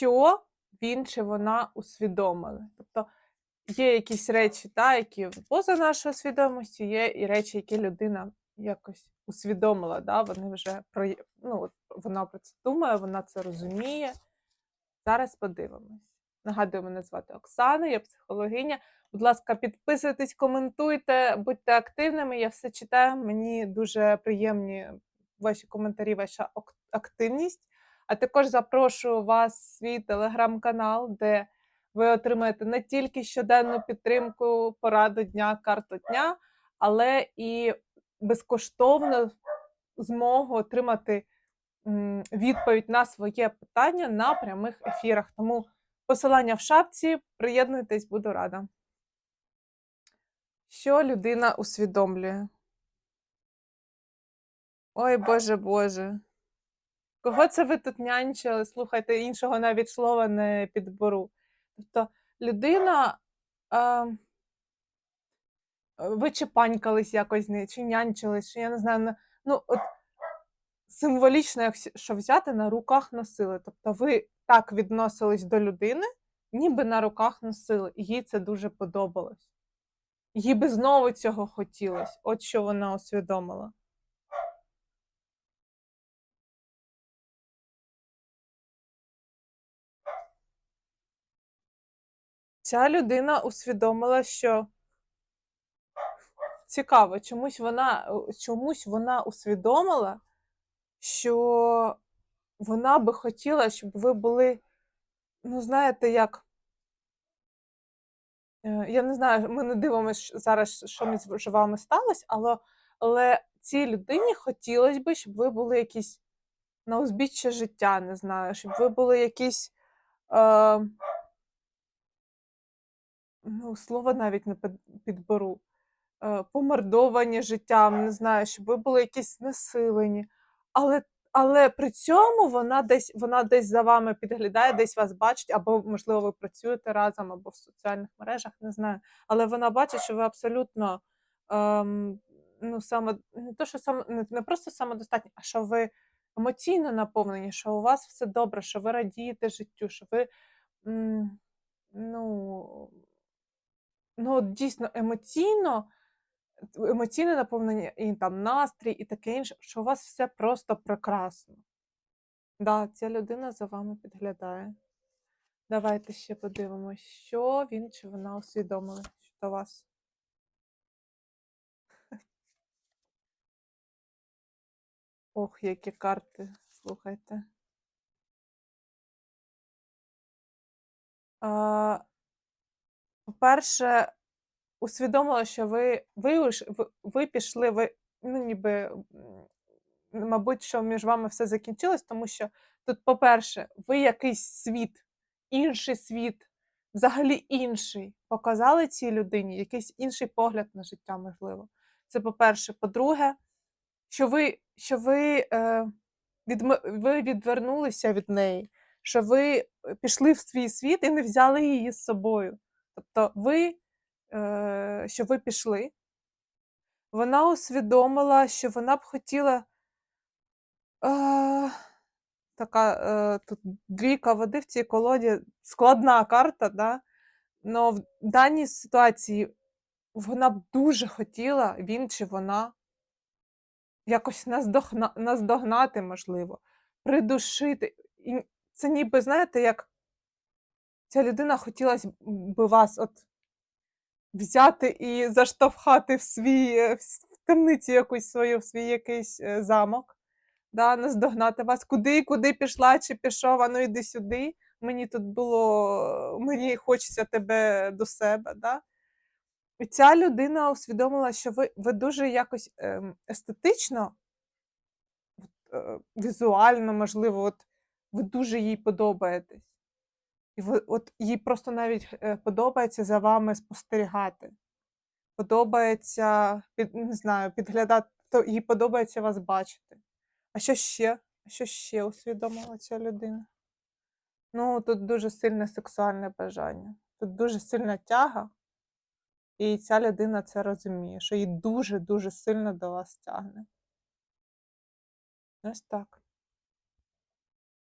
що він чи вона усвідомили. Тобто є якісь речі, та, які поза нашою свідомістю, є і речі, які людина якось усвідомила. Да? Вони вже про ну, вона про це думає, вона це розуміє. Зараз подивимось. Нагадую, мене звати Оксана, я психологиня. Будь ласка, підписуйтесь, коментуйте, будьте активними. Я все читаю. Мені дуже приємні ваші коментарі, ваша активність. А також запрошую вас в свій телеграм-канал, де ви отримаєте не тільки щоденну підтримку, пораду дня, карту дня, але і безкоштовну змогу отримати відповідь на своє питання на прямих ефірах. Тому посилання в шапці, приєднуйтесь, буду рада. Що людина усвідомлює? Ой, Боже Боже. Кого це ви тут нянчили? Слухайте, іншого навіть слова не підберу. Тобто людина. А, ви чи панькались якось з нею, чи нянчились, чи я не знаю. Ну, от символічно, якщо взяти, на руках носили. Тобто ви так відносились до людини, ніби на руках носили, і їй це дуже подобалось. Їй би знову цього хотілося. От що вона усвідомила. Ця людина усвідомила, що цікаво, чомусь вона, чомусь вона усвідомила, що вона би хотіла, щоб ви були, ну, знаєте, як. Е, Я не знаю, ми не дивимося зараз, що між з вами сталося, але, але цій людині хотілося б, щоб ви були якісь на узбіччя життя, не знаю, щоб ви були якісь. Е, ну, слово навіть не підберу. Е, помордовані життям, не знаю, щоб ви були якісь знесилені. Але, але при цьому вона десь, вона десь за вами підглядає, десь вас бачить, або, можливо, ви працюєте разом, або в соціальних мережах, не знаю. Але вона бачить, що ви абсолютно ем, ну, само, не, то, що само, не, не просто самодостатні, а що ви емоційно наповнені, що у вас все добре, що ви радієте життю, що ви м, ну, ну, от дійсно емоційно, емоційне наповнення, і там настрій, і таке інше, що у вас все просто прекрасно. Да, ця людина за вами підглядає. Давайте ще подивимось, що він чи вона усвідомили щодо вас. Ох, які карти, слухайте. По-перше, усвідомила, що ви, ви, ви, пішли, ви, ну, ніби, мабуть, що між вами все закінчилось, тому що тут, по-перше, ви якийсь світ, інший світ, взагалі інший, показали цій людині, якийсь інший погляд на життя, можливо. Це по-перше. По-друге, що ви, що ви, е, відм- ви відвернулися від неї, що ви е, пішли в свій світ і не взяли її з собою. Тобто ви, е, що ви пішли, вона усвідомила, що вона б хотіла. Е, така е, тут двійка води в цій колоді, складна карта, да? Но в даній ситуації вона б дуже хотіла, він чи вона, якось наздогна, наздогнати, можливо, придушити. І це ніби, знаєте, як ця людина хотілося би вас от взяти і заштовхати в свій е, в темницю якусь свою, в свій якийсь е, замок, да, наздогнати вас, куди, куди пішла, чи пішов, а ну йди сюди. Мені тут було, мені хочеться тебе до себе. Да? І ця людина усвідомила, що ви, ви дуже якось ем, естетично, е, візуально, можливо, от, ви дуже їй подобаєтесь. І от їй просто навіть е, подобається за вами спостерігати. Подобається, під, не знаю, підглядати, то їй подобається вас бачити. А що ще? Що ще усвідомила ця людина? Ну, тут дуже сильне сексуальне бажання, тут дуже сильна тяга, і ця людина це розуміє, що їй дуже-дуже сильно до вас тягне. Ось так.